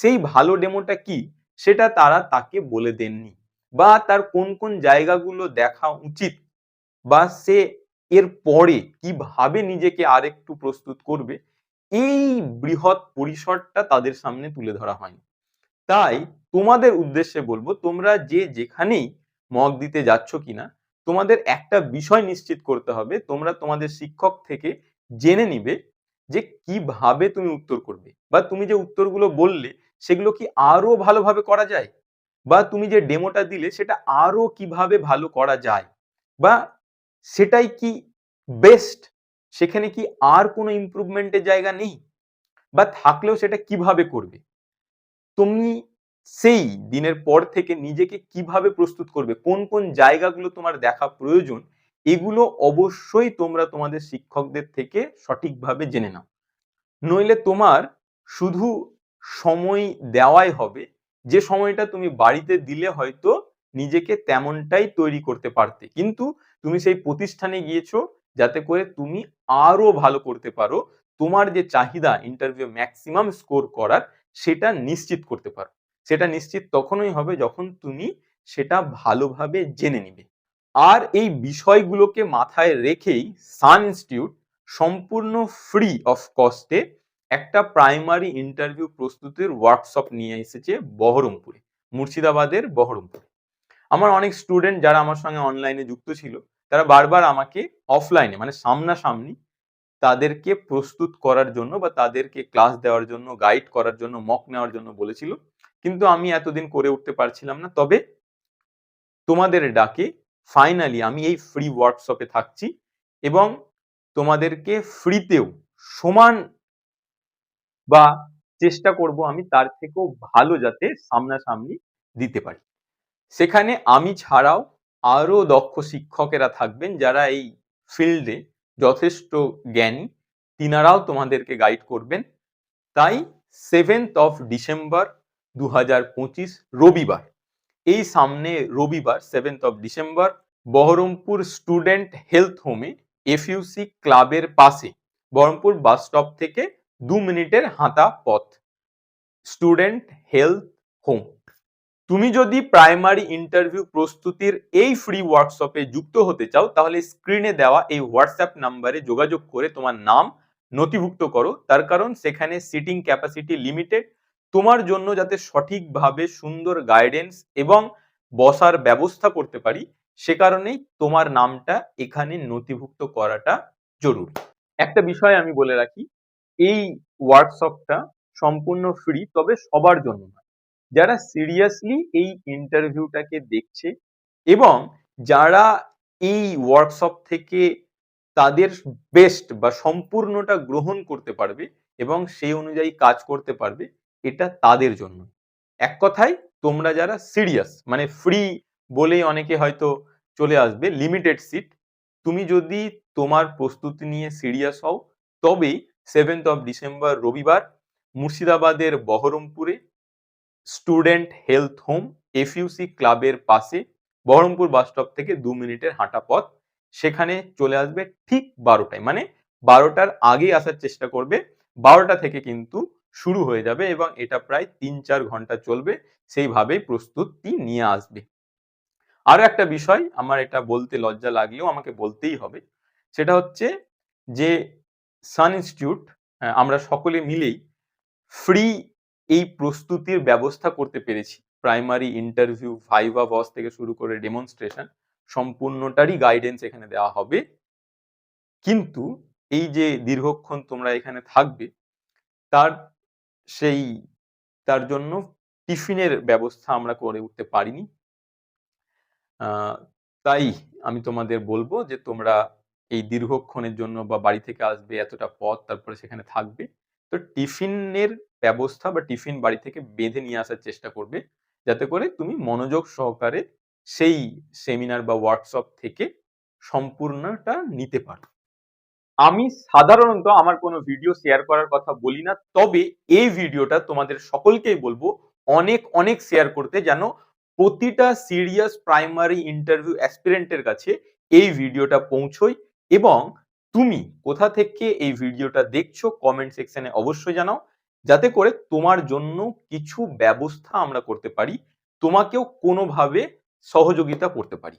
সেই ভালো ডেমোটা কি? সেটা তারা তাকে বলে দেননি। বা তার কোন কোন জায়গাগুলো দেখা উচিত? বা সে এর পরে কীভাবে নিজেকে আরেকটু প্রস্তুত করবে? এই বৃহৎ পরিসরটা তাদের সামনে তুলে ধরা হয়নি। তাই তোমাদের উদ্দেশ্যে বলব, তোমরা যে যেখানেই মক দিতে যাচ্ছ কিনা, তোমাদের একটা বিষয় নিশ্চিত করতে হবে। তোমরা তোমাদের শিক্ষক থেকে জেনে নিবে যে কীভাবে তুমি উত্তর করবে? বা তুমি যে উত্তরগুলো বললে, সেগুলো কি আরও ভালোভাবে করা যায়? বা তুমি যে ডেমোটা দিলে, সেটা আরও কীভাবে ভালো করা যায়? বা সেটাই কি বেস্ট? সেখানে কি আর কোনো ইমপ্রুভমেন্টের জায়গা নেই? বা থাকলেও সেটা কীভাবে করবে? তুমি সেই দিনের পর থেকে নিজেকে কীভাবে প্রস্তুত করবে? কোন কোন জায়গাগুলো তোমার দেখা প্রয়োজন? এগুলো অবশ্যই তোমরা তোমাদের শিক্ষকদের থেকে সঠিকভাবে জেনে নাও। নইলে তোমার শুধু সময় দেওয়াই হবে, যে সময়টা তুমি বাড়িতে দিলে হয়তো নিজেকে তেমনটাই তৈরি করতে পারতে। কিন্তু তুমি সেই প্রতিষ্ঠানে গিয়েছো, যাতে করে তুমি আরও ভালো করতে পারো, তোমার যে চাহিদা ইন্টারভিউ ম্যাক্সিমাম স্কোর করার, সেটা নিশ্চিত করতে পারো। সেটা নিশ্চিত তখনই হবে যখন তুমি সেটা ভালোভাবে জেনে নিবে। আর এই বিষয়গুলোকে মাথায় রেখেই সান ইনস্টিটিউট সম্পূর্ণ ফ্রি অফ কস্টে একটা প্রাইমারি ইন্টারভিউ প্রস্তুতির ওয়ার্কশপ নিয়ে এসেছে বহরমপুরে, মুর্শিদাবাদের বহরমপুরে। আমার অনেক স্টুডেন্ট যারা আমার সঙ্গে অনলাইনে যুক্ত ছিল, তারা বারবার আমাকে অফলাইনে মানে সামনাসামনি তাদেরকে প্রস্তুত করার জন্য বা তাদেরকে ক্লাস দেওয়ার জন্য, গাইড করার জন্য, মক নেওয়ার জন্য বলেছিল। কিন্তু আমি এতদিন করে উঠতে পারছিলাম না। তবে তোমাদের ডাকে ফাইনালি আমি এই ফ্রি ওয়ার্কশপে থাকছি এবং তোমাদেরকে ফ্রিতেও সমান বা চেষ্টা করব আমি তার থেকেও ভালো যাতে সামনাসামনি দিতে পারি। সেখানে আমি ছাড়াও আরও দক্ষ শিক্ষকেরা থাকবেন যারা এই ফিল্ডে যথেষ্ট জ্ঞানী, তিনারাও তোমাদেরকে গাইড করবেন। তাই সেভেন্থ অফ ডিসেম্বর দু হাজার পঁচিশ রবিবার। এই সামনে রবিবার seventh of December Baharampur student health হোমে এফইউসি ক্লাবের পাশে বহরমপুর বাস স্টপ থেকে দু মিনিটের হাঁটা পথ। স্টুডেন্ট হেলথ হোম তুমি যদি প্রাইমারি ইন্টারভিউ প্রস্তুতির এই ফ্রি ওয়ার্কশপে যুক্ত হতে চাও, তাহলে স্ক্রিনে দেওয়া এই হোয়াটসঅ্যাপ নাম্বারে যোগাযোগ করে তোমার নাম নথিভুক্ত করো। তার কারণ সেখানে সিটিং ক্যাপাসিটি লিমিটেড তোমার জন্য যাতে সঠিকভাবে সুন্দর গাইডেন্স এবং বসার ব্যবস্থা করতে পারি, সে কারণেই তোমার নামটা এখানে নথিভুক্ত করাটা জরুরি। একটা বিষয় আমি বলে রাখি, এই ওয়ার্কশপটা সম্পূর্ণ ফ্রি তবে সবার জন্য নয়। যারা সিরিয়াসলি এই ইন্টারভিউটাকে দেখছে এবং যারা এই ওয়ার্কশপ থেকে তাদের বেস্ট বা সম্পূর্ণটা গ্রহণ করতে পারবে এবং সেই অনুযায়ী কাজ করতে পারবে এটা তাদের জন্য। এক কথায়, তোমরা যারা সিরিয়াস মানে ফ্রি বলেই অনেকে হয়তো চলে আসবে লিমিটেড সিট তুমি যদি তোমার প্রস্তুতি নিয়ে সিরিয়াস হও, তবেই সেভেন্থ অফ ডিসেম্বর রবিবার, মুর্শিদাবাদের বহরমপুরে স্টুডেন্ট হেলথ হোম এফইউসি ক্লাবের পাশে, বহরমপুর বাস স্টপ থেকে দু মিনিটের হাঁটা পথ, সেখানে চলে আসবে ঠিক বারোটায়। মানে বারোটার আগেই আসার চেষ্টা করবে, বারোটা থেকে কিন্তু শুরু হয়ে যাবে এবং এটা প্রায় তিন চার ঘণ্টা চলবে। সেইভাবেই প্রস্তুতি নিয়ে আসবে। আরও একটা বিষয় আমার এটা বলতে লজ্জা লাগলেও আমাকে বলতেই হবে। সেটা হচ্ছে যে সান ইনস্টিটিউট আমরা সকলে মিলেই ফ্রি এই প্রস্তুতির ব্যবস্থা করতে পেরেছি। প্রাইমারি ইন্টারভিউ ভাইভা বস থেকে শুরু করে ডেমনস্ট্রেশন সম্পূর্ণটারই গাইডেন্স এখানে দেওয়া হবে। কিন্তু এই যে দীর্ঘক্ষণ তোমরা এখানে থাকবে, তার সেই তার জন্য টিফিনের ব্যবস্থা আমরা করে উঠতে পারিনি। তাই আমি তোমাদের বলব যে তোমরা এই দীর্ঘক্ষণের জন্য বা বাড়ি থেকে আসবে এতটা পথ তারপরে সেখানে থাকবে। তো টিফিনের ব্যবস্থা বা টিফিন বাড়ি থেকে বেঁধে নিয়ে আসার চেষ্টা করবে। যাতে করে তুমি মনোযোগ সহকারে সেই সেমিনার বা ওয়ার্কশপ থেকে সম্পূর্ণটা নিতে পারো। আমি সাধারণত আমার কোনো ভিডিও শেয়ার করার কথা বলি না, তবে এই ভিডিওটা তোমাদের সকলকেই বলব, অনেক অনেক শেয়ার করতে যেন প্রতিটা সিরিয়াস প্রাইমারি ইন্টারভিউ অ্যাসপিরেন্টের কাছে এই ভিডিওটা পৌঁছই এবং তুমি কোথা থেকে এই ভিডিওটা দেখছ কমেন্ট সেকশনে অবশ্যই জানাও, যাতে করে তোমার জন্য কিছু ব্যবস্থা আমরা করতে পারি, তোমাকেও কোনোভাবে সহযোগিতা করতে পারি।